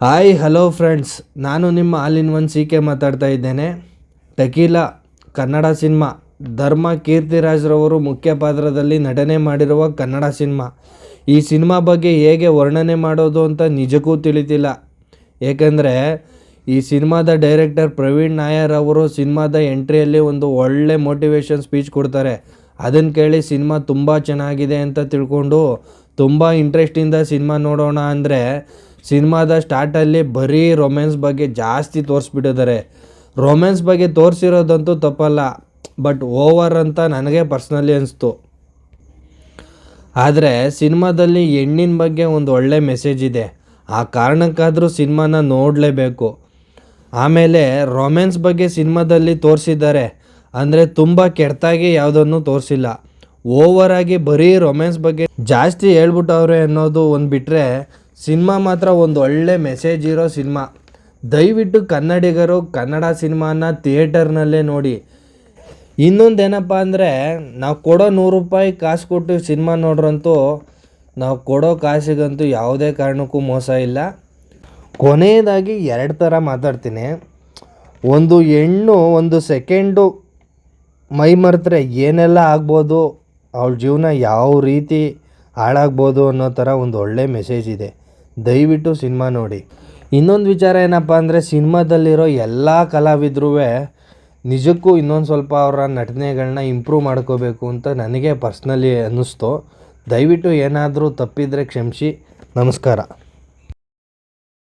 Hi hello friends ನಾನು ನಿಮ್ಮ ಅಲ್ಲಿನ ಇನ್ ಒನ್ ಸಿ ಕೆ ಮಾತಾಡ್ತಾ ಇದ್ದೇನೆ. Tequila, Kannada cinema. ಧರ್ಮ ಕೀರ್ತಿರಾಜ್ರವರು ಮುಖ್ಯ ಪಾತ್ರದಲ್ಲಿ ನಟನೆ ಮಾಡಿರುವ ಕನ್ನಡ ಸಿನಿಮಾ. ಈ ಸಿನಿಮಾ ಬಗ್ಗೆ ಹೇಗೆ ವರ್ಣನೆ ಮಾಡೋದು ಅಂತ ನಿಜಕ್ಕೂ ತಿಳಿತಿಲ್ಲ. ಏಕೆಂದರೆ, ಈ ಸಿನಿಮಾದ ಡೈರೆಕ್ಟರ್ ಪ್ರವೀಣ್ ನಾಯರ್ ಅವರು ಸಿನಿಮಾದ ಎಂಟ್ರಿಯಲ್ಲಿ ಒಂದು ಒಳ್ಳೆ ಮೋಟಿವೇಶನ್ ಸ್ಪೀಚ್ ಕೊಡ್ತಾರೆ. ಅದನ್ನು ಕೇಳಿ ಸಿನಿಮಾ ತುಂಬ ಚೆನ್ನಾಗಿದೆ ಅಂತ ತಿಳ್ಕೊಂಡು ತುಂಬ ಇಂಟ್ರೆಸ್ಟಿಂದ ಸಿನಿಮಾ ನೋಡೋಣ ಅಂದರೆ ಸಿನಿಮಾದ ಸ್ಟಾರ್ಟಲ್ಲಿ ಬರೀ ರೊಮ್ಯಾನ್ಸ್ ಬಗ್ಗೆ ಜಾಸ್ತಿ ತೋರಿಸ್ಬಿಟ್ಟಿದ್ದಾರೆ. ರೊಮ್ಯಾನ್ಸ್ ಬಗ್ಗೆ ತೋರಿಸಿರೋದಂತೂ ತಪ್ಪಲ್ಲ ಬಟ್ ಓವರ್ ಅಂತ ನನಗೆ ಪರ್ಸ್ನಲಿ ಅನಿಸ್ತು. ಆದರೆ ಸಿನಿಮಾದಲ್ಲಿ ಹೆಣ್ಣಿನ ಬಗ್ಗೆ ಒಂದು ಒಳ್ಳೆ ಮೆಸೇಜ್ ಇದೆ. ಆ ಕಾರಣಕ್ಕಾದರೂ ಸಿನಿಮಾನ ನೋಡಲೇಬೇಕು. ಆಮೇಲೆ ರೊಮ್ಯಾನ್ಸ್ ಬಗ್ಗೆ ಸಿನಿಮಾದಲ್ಲಿ ತೋರಿಸಿದ್ದಾರೆ. ಅಂದರೆ ತುಂಬ ಕೆಟ್ಟಾಗಿ ಯಾವುದನ್ನು ತೋರಿಸಿಲ್ಲ. ಓವರಾಗಿ ಬರೀ ರೊಮ್ಯಾನ್ಸ್ ಬಗ್ಗೆ ಜಾಸ್ತಿ ಹೇಳ್ಬಿಟ್ಟವ್ರೆ ಅನ್ನೋದು ಒಂದು ಬಿಟ್ಟರೆ ಸಿನಿಮಾ ಮಾತ್ರ ಒಂದು ಒಳ್ಳೆ ಮೆಸೇಜ್ ಇರೋ ಸಿನಿಮಾ. ದಯವಿಟ್ಟು ಕನ್ನಡಿಗರು ಕನ್ನಡ ಸಿನಿಮಾನ ಥಿಯೇಟರ್ನಲ್ಲೇ ನೋಡಿ. ಇನ್ನೊಂದೇನಪ್ಪ ಅಂದರೆ, ನಾವು ಕೊಡೋ ನೂರು ರೂಪಾಯಿ ಕಾಸು ಕೊಟ್ಟು ಸಿನಿಮಾ ನೋಡ್ರಂತೂ ನಾವು ಕೊಡೋ ಕಾಸಿಗಂತೂ ಯಾವುದೇ ಕಾರಣಕ್ಕೂ ಮೋಸ ಇಲ್ಲ. ಕೊನೆಯದಾಗಿ ಎರಡು ಥರ ಮಾತಾಡ್ತೀನಿ. ಒಂದು ಹೆಣ್ಣು, ಒಂದು ಸೆಕೆಂಡು ಮೈ ಮರೆತರೆ ಏನೆಲ್ಲ ಆಗ್ಬೋದು? ಅವಳ ಜೀವನ ಯಾವ ರೀತಿ ಹಾಳಾಗ್ಬೋದು ಅನ್ನೋ ಥರ ಒಂದು ಒಳ್ಳೆ ಮೆಸೇಜ್ ಇದೆ. ದಯವಿಟ್ಟು ಸಿನಿಮಾ ನೋಡಿ. ಇನ್ನೊಂದು ವಿಚಾರ ಏನಪ್ಪ ಅಂದರೆ ಸಿನಿಮಾದಲ್ಲಿರೋ ಎಲ್ಲ ಕಲಾವಿದ್ರೂ ನಿಜಕ್ಕೂ ಇನ್ನೊಂದು ಸ್ವಲ್ಪ ಅವರ ನಟನೆಗಳನ್ನ ಇಂಪ್ರೂವ್ ಮಾಡ್ಕೋಬೇಕು ಅಂತ ನನಗೆ ಪರ್ಸ್ನಲಿ ಅನ್ನಿಸ್ತು. ದಯವಿಟ್ಟು ಏನಾದರೂ ತಪ್ಪಿದರೆ ಕ್ಷಮಿಸಿ. ನಮಸ್ಕಾರ.